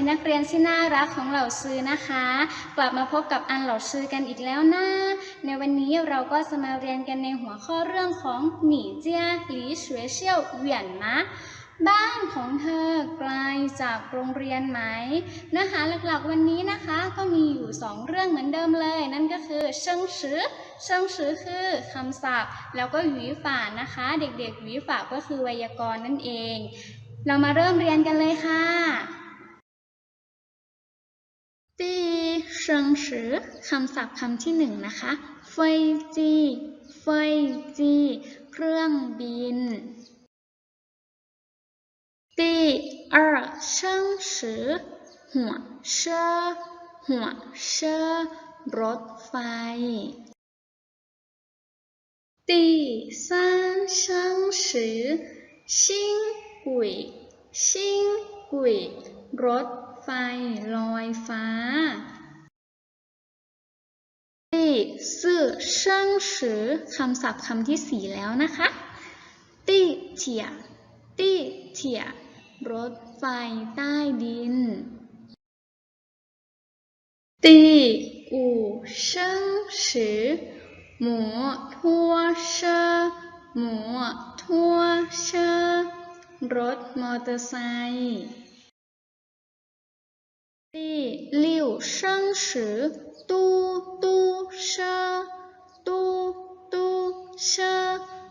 ดีนักเรียนที่น่ารักของเหล่าซื้อนะคะ กลับมาพบกับอันเหล่าซื้อกันอีกแล้วนะ ในวันนี้เราก็จะมาเรียนกันในหัวข้อเรื่องของหนีเจียหลีเฉวยเชี่ยวเหวี่ยนมะบ้านของเธอไกลจากโรงเรียนไหมเนื้อหาหลักๆวันนี้นะคะ ก็มีอยู่สองเรื่องเหมือนเดิมเลย นั่นก็คือเชิงชื้อเชิงชื้อคือคำศัพท์ แล้วก็หวีฝานะคะ เด็กๆหวีฝาก็คือไวยากรณ์นั่นเอง เรามาเริ่มเรียนกันเลยค่ะ ชิงชือคำศัพท์คำที่หนึ่งนะคะเฟยจีเฟยจีเครื่องบิน第二生时หัวเชอหัวเชอรถไฟ第三生时星轨星轨รถไฟลอยฟ้า ที่สี่เชิงสือคำศัพท์คำที่สี่แล้วนะคะตี้เถียตี้เถียรถไฟใต้ดิน第五生时摩托车摩托车รถมอเตอร์ไซค์第六生时嘟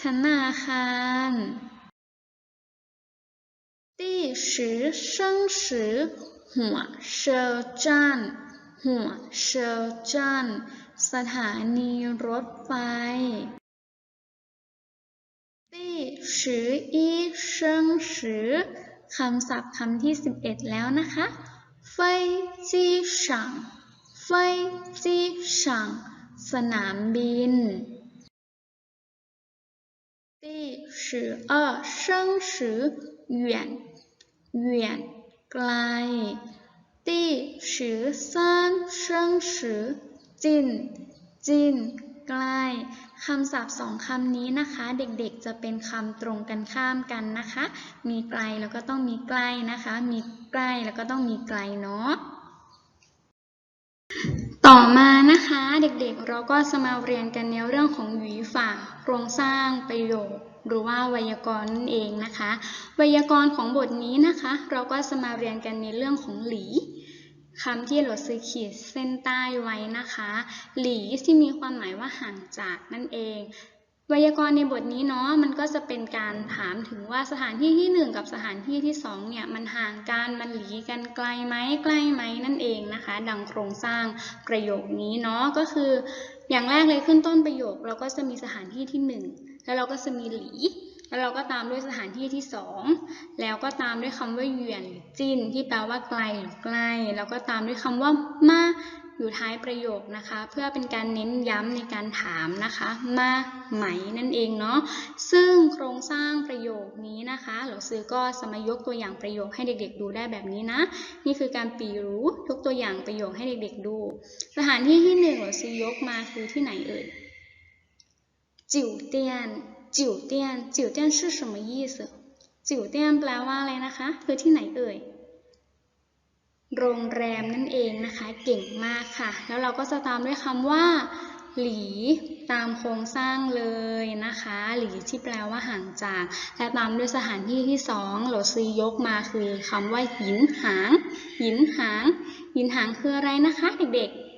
ธนาคาร第十生时หัวเชอจันหัวเชอจันสถานีรถไฟ第十一生时คำศัพท์คำที่ 11 แล้วนะคะ飞机场飞机场สนามบิน 十二生时远远ไกล第十三生时近近ใกล้คำศัพท์สองคำนี้นะคะ เด็กๆจะเป็นคำตรงกันข้ามกันนะคะ มีไกลแล้วก็ต้องมีใกล้นะคะ มีใกล้แล้วก็ต้องมีไกลเนาะ ต่อมานะคะ เด็กๆเราก็จะมาเรียนกันในเรื่องของหวีฝ่าโครงสร้างประโยค หรือว่าไวยากรณ์นั่นเองนะคะ ไวยากรณ์ของบทนี้นะคะ เราก็จะมาเรียนกันในเรื่องของหลีคำที่เราซื้อขีดเส้นใต้ไว้นะคะ หลีที่มีความหมายว่าห่างจากนั่นเอง ไวยากรณ์ในบทนี้เนาะมันก็จะเป็นการถามถึงว่าสถานที่ที่หนึ่งกับสถานที่ที่สองเนี่ยมันห่างกันมันหลีกันไกลไหมใกล้ไหมนั่นเองนะคะ ดังโครงสร้างประโยคนี้เนาะก็คือ อย่างแรกเลยขึ้นต้นประโยคเราก็จะมีสถานที่ที่หนึ่ง แล้วเราก็จะมีหลี แล้วเราก็ตามด้วยสถานที่ที่สองแล้วก็ตามด้วยคำว่าเหวียนหรือจิ้นที่แปลว่าไกลหรือใกล้แล้วก็ตามด้วยคำว่ามาอยู่ท้ายประโยคนะคะ เพื่อเป็นการเน้นย้ำในการถามนะคะ มาไหมนั่นเองเนาะซึ่งโครงสร้างประโยคนี้นะคะหลวงซื้อก็สมายกตัวอย่างประโยคให้เด็กๆดูได้แบบนี้นะ นี่คือการปีรู้ยกตัวอย่างประโยคให้เด็กๆดู สถานที่ที่หนึ่งหลวงซื้อยกมาคือที่ไหนเอ่ย จิ๋วเตียน จิ๋วเตียน จิ๋วเตียน是什么意思จิ๋วเตียนแปลว่าอะไรนะคะ คือที่ไหนเอ่ย โรงแรมนั่นเองนะคะ เก่งมากค่ะ แล้วเราก็จะตามด้วยคำว่า หลี ตามโครงสร้างเลยนะคะ หลีที่แปลว่าห่างจาก และตามด้วยสถานที่ที่สองเราซื้อยกมาคือคำว่าหินหาง หินหาง หินหางคืออะไรนะคะ เด็กๆ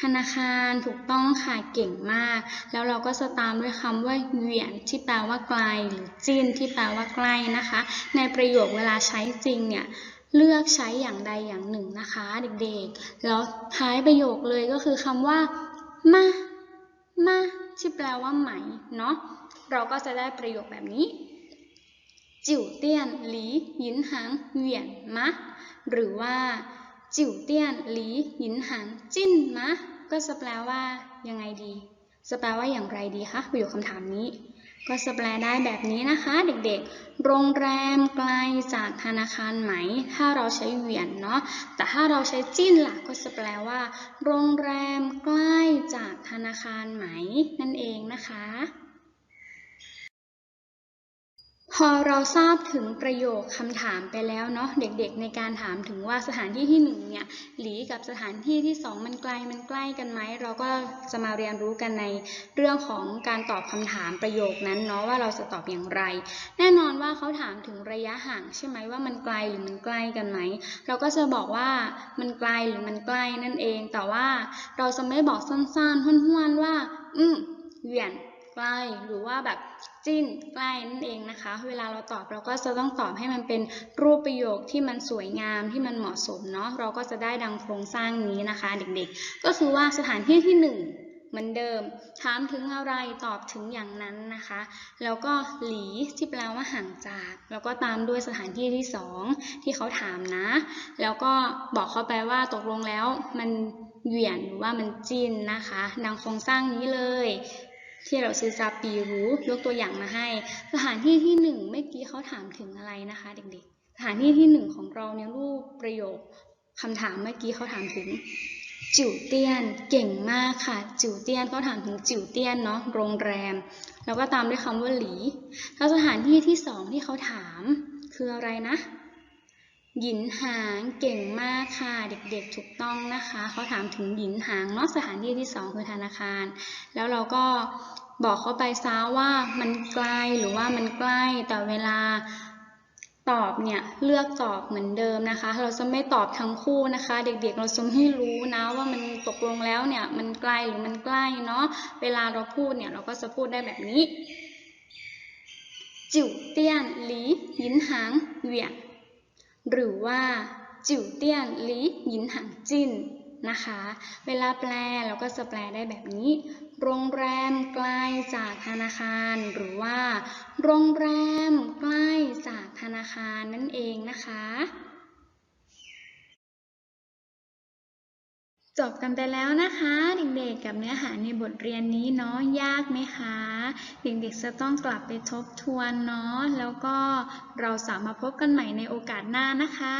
ธนาคารถูกต้องค่ะเก่งมาก แล้วเราก็จะตามด้วยคำว่าเหวียนที่แปลว่าไกล หรือจิ้นที่แปลว่าใกล้นะคะ ในประโยคเวลาใช้จริงเนี่ยเลือกใช้อย่างใดอย่างหนึ่งนะคะ เด็กๆ แล้วท้ายประโยคเลยก็คือคำว่ามามาที่แปลว่าไหมเนาะเราก็จะได้ประโยคแบบนี้ จิ๋วเตี้ยนหลียินหางเหวียนมะหรือว่า จิ๋วเตี้ยนหลีหยินหางจิ้นมะ ก็จะแปลว่ายังไงดีจะแปลว่าอย่างไรดีคะประโยคคำถามนี้ ก็จะแปลได้แบบนี้นะคะ เด็กๆ โรงแรมไกลจากธนาคารไหม ถ้าเราใช้เหวียนเนาะแต่ถ้าเราใช้จิ้นล่ะก็จะแปลว่า โรงแรมใกล้จากธนาคารไหม นั่นเองนะคะ พอเราทราบถึงประโยคคำถามไปแล้วเนาะเด็กๆในการถามถึงว่าสถานที่ที่หนึ่งเนี่ยหลีกับสถานที่ที่สองมันไกลมันใกล้กันไหมเราก็จะมาเรียนรู้กันในเรื่องของการตอบคำถามประโยคนั้นเนาะว่าเราจะตอบอย่างไร แน่นอนว่าเขาถามถึงระยะห่างใช่ไหมว่ามันไกลหรือมันใกล้กันไหมเราก็จะบอกว่ามันไกลหรือมันใกล้นั่นเอง แต่ว่าเราจะไม่บอกสั้นๆห้วนๆว่า อืมเหวียนใกล้หรือว่าแบบ จิ้นใกล้นั่นเองนะคะ เวลาเราตอบเราก็จะต้องตอบให้มันเป็นรูปประโยคที่มันสวยงามที่มันเหมาะสมเนาะเราก็จะได้ดังโครงสร้างนี้นะคะ เด็กๆ ก็คือว่าสถานที่ที่หนึ่งเหมือนเดิม ถามถึงอะไรตอบถึงอย่างนั้นนะคะ แล้วก็หลีที่แปลว่าห่างจาก แล้วก็ตามด้วยสถานที่ที่สองที่เขาถามนะ แล้วก็บอกเขาไปว่าตกลงแล้วมันเหวี่ยนหรือว่ามันจิ้นนะคะ ดังโครงสร้างนี้เลย ที่เราซื้อซาปีรู้ยกตัวอย่างมาให้ สถานที่ที่หนึ่งเมื่อกี้เขาถามถึงอะไรนะคะเด็กๆ สถานที่ที่หนึ่งของเราในรูปประโยคคำถามเมื่อกี้เขาถามถึงจิ๋วเตี้ยนเก่งมากค่ะ จิ๋วเตี้ยนเขาถามถึงจิ๋วเตี้ยนเนาะโรงแรม แล้วก็ตามด้วยคำว่าหลี แล้วสถานที่ที่สองที่เขาถามคืออะไรนะ หยินหางเก่งมากค่ะ เด็กๆถูกต้องนะคะเขาถามถึงหยินหางเนาะสถานที่ที่สองคือธนาคาร แล้วเราก็บอกเขาไปซะว่ามันไกลหรือว่ามันใกล้แต่เวลาตอบเนี่ยเลือกตอบเหมือนเดิมนะคะ เราจะไม่ตอบทั้งคู่นะคะ เด็กๆเราจะให้รู้นะว่ามันตกลงแล้วเนี่ยมันไกลหรือมันใกล้เนาะเวลาเราพูดเนี่ยเราก็จะพูดได้แบบนี้จิ๋วเตี้ยนหลีหยินหางเหวี่ยง หรือว่าจิ๋วเตี้ยนหลีหยินหางจินนะคะ เวลาแปลเราก็จะแปลได้แบบนี้ โรงแรมใกล้จากธนาคาร หรือว่า โรงแรมใกล้จากธนาคารนั่นเองนะคะ จบกันไปแล้วนะคะเด็กๆกับเนื้อหาในบทเรียนนี้เนาะยากไหมคะ เด็กๆจะต้องกลับไปทบทวนเนาะแล้วก็เราสามารถพบกันใหม่ในโอกาสหน้านะคะ